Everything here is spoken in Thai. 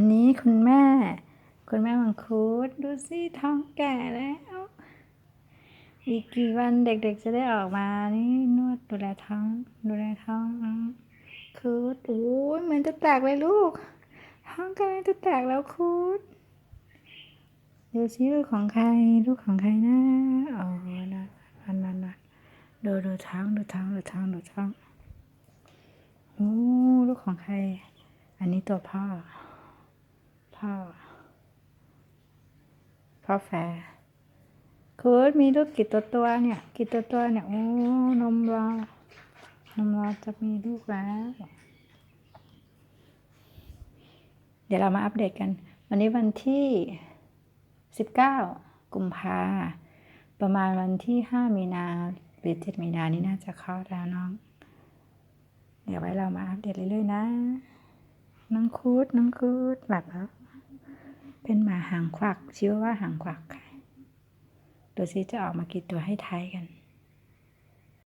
ันนี้คุณแม่ คุณแม่มังคุดดูสิท้องแก่แล้ว อีกกี่วันเด็กๆจะได้ออกมานี่นวดดูแลท้อง ดูแลท้องอคุดโอ้ยเหมือนจะแตกเลยลูก ท้องกำลังจะแตกแล้วคุดดูสิลูกของใครลูกของใครนะอ๋อนะนั่นนันนั่นดูดูท้องดูท้องดูท้องดูท้องโอ้ลูกของใคร อันนี้ตัวพ่อ พ่อแฟคุณมีลูกกี่ตัวตัวเนี่ย กี่ตัวตัวเนี่ย โอ้ นมรอนมรอจะมีลูกแล้ว เดี๋ยวเรามาอัปเดตกัน วันนี้วันที่สิบเก้ากุมภาประมาณวันที่ห้ามีนาหรือเจ็ดมีนานี้น่าจะคลอดแล้วน้อง เดี๋ยวไว้เรามาอัปเดตเรื่อยๆนะ น้องคูดน้องคูดหลับแล้ว เป็นหมาหางควักชื่อว่าหางควักค่ะดูซิจะออกมากี่ตัวให้ทายกัน